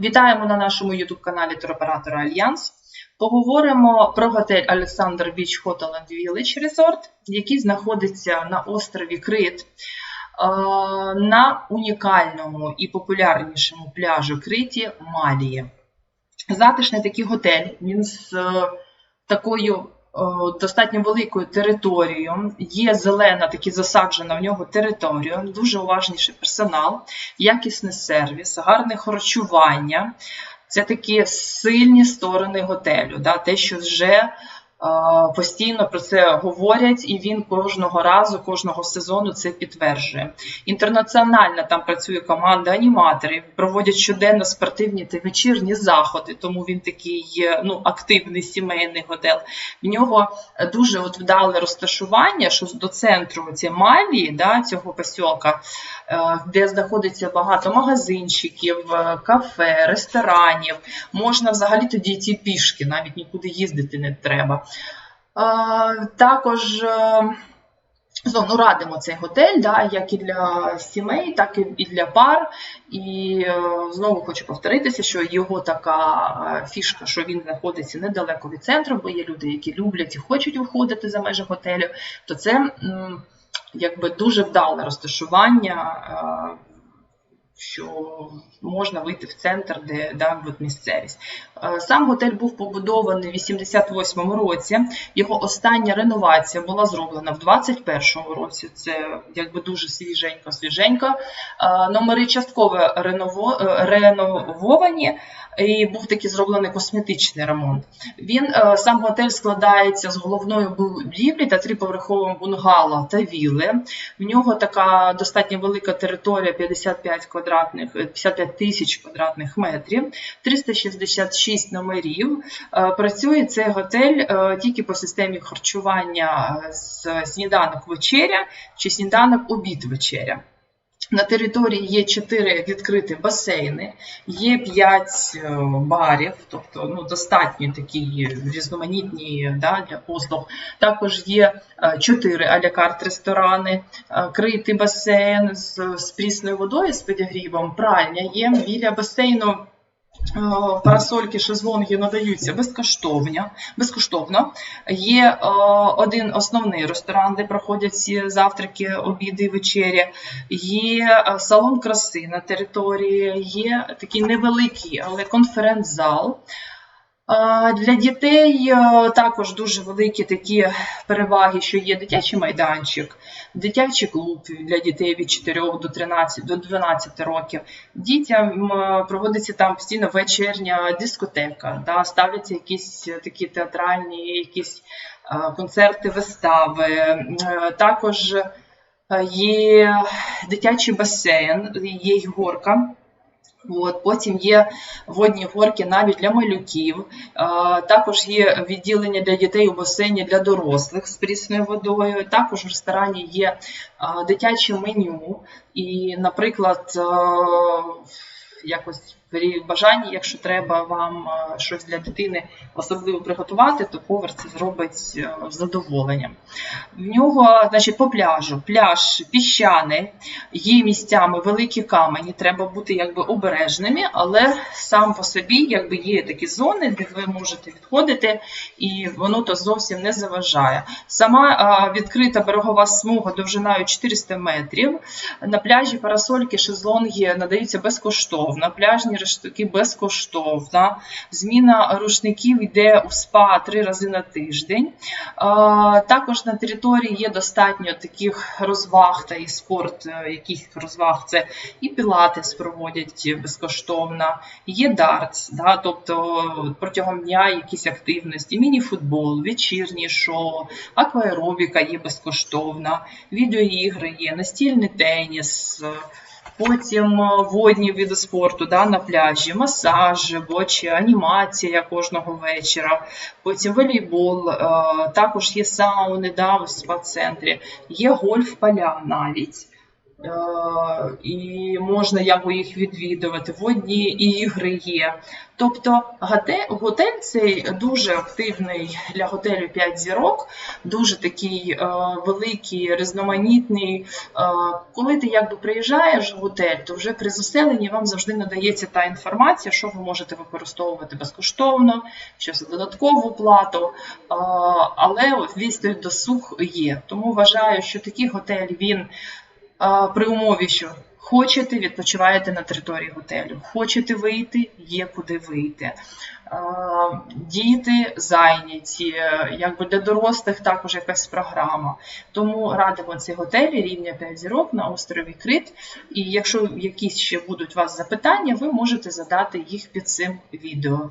Вітаємо на нашому YouTube-каналі туроператора Альянс. Поговоримо про готель Alexander Beach Hotel and Village Resort, який знаходиться на острові Крит. е, На унікальному і популярнішому пляжу Криті Малії. Затишний такий готель. Він з е, такою достатньо великою територією. Є зелена, такі засаджена в нього територія, дуже уважніший персонал, якісний сервіс, гарне харчування. Це такі сильні сторони готелю, да, те, що вже постійно про це говорять, і він кожного разу, кожного сезону це підтверджує. Інтернаціональна там працює команда аніматорів, проводять щоденно спортивні та вечірні заходи, тому він такий ну, активний сімейний готель. В нього дуже от вдале розташування, що до центру цієї Малії, да, цього посілка, е, де знаходиться багато магазинчиків, е, кафе, ресторанів. Можна взагалі тоді йти пішки, навіть нікуди їздити не треба. Е, Також е, ну, радимо цей готель, да, як і для сімей, так і для пар. І е, знову хочу повторитися, що його така фішка, що він знаходиться недалеко від центру, бо є люди, які люблять і хочуть виходити за межі готелю, то це якби дуже вдале розташування. Що можна вийти в центр, де да, от місцевість. Е, Сам готель був побудований в 88-му році. Його остання реновація була зроблена в 21-му році. Це якби дуже свіженько, свіженько. Е, Номери частково е, ренововані, і був такий зроблений косметичний ремонт. Він сам готель складається з головної будівлі та триповерхового бунгало та вілли. В нього така достатньо велика територія 55 квадратних 55 тисяч квадратних метрів, 366 номерів. Е, Працює цей готель е, тільки по системі харчування з сніданок вечеря чи сніданок обід вечеря. На території є 4 відкриті басейни, є 5 барів, тобто ну, достатньо такі різноманітні да, для послуг. Також є 4 алякарт ресторани, е, критий басейн з, з прісною водою, з підігрівом, пральня є біля басейну. Е, Парасольки, шезлонги надаються безкоштовно. безкоштовно. Є е, один основний ресторан, де проходять всі завтраки, обіди і вечері. Є е, салон краси на території, є такий невеликий, але конференц-зал. Для дітей е, також дуже великі такі переваги, що є дитячий майданчик, дитячий клуб для дітей від 4 до 13 до 12 років. Дітям проводиться там постійно вечірня дискотека, да, ставляться якісь такі театральні, якісь е, концерти, вистави. Е, Також є дитячий басейн, є горка. От, потім є водні горки навіть для малюків. Е, Також є відділення для дітей у басейні для дорослих з прісною водою. Також в ресторані є е, дитяче меню. І, наприклад, е, якось при бажанні, якщо треба вам е, щось для дитини особливо приготувати, то повар це зробить е, з задоволенням. В нього, значить, по пляжу, пляж піщаний, є місцями великі камені, треба бути якби обережними, але сам по собі якби є такі зони, де ви можете відходити, і воно то зовсім не заважає. Сама а, відкрита берегова смуга довжиною 400 метрів. На пляжі парасольки, шезлонги надаються безкоштовно, пляжні рештуки безкоштовно. Зміна рушників йде у спа три рази на тиждень. Також на території є достатньо таких розваг та і спорт, е, яких розваг це і пілатес проводять безкоштовно, є дартс, да, тобто протягом дня якісь активності, міні-футбол, вечірні шоу, акваеробіка є безкоштовна, відеоігри є, настільний теніс. Потім е, водні види спорту да, на пляжі, масаж, бочі, анімація кожного вечора. Потім волейбол, е, також є сауни да, в спа-центрі, є гольф-поля навіть. Е, і можна якби їх відвідувати, водні ігри є. Тобто готель цей дуже активний для готелю 5 зірок, дуже такий е, великий, різноманітний. Е, коли ти якби приїжджаєш в готель, то вже при заселенні вам завжди надається та інформація, що ви можете використовувати безкоштовно, що за додаткову плату. Але весь той досуг є. Тому вважаю, що такий готель він при умові, що хочете, відпочиваєте на території готелю, хочете вийти, є куди вийти. Діти зайняті, е, якби для дорослих також якась програма. Тому радимо ці готелі рівня 5 зірок на острові Крит. І якщо якісь ще будуть у вас запитання, ви можете задати їх під цим відео.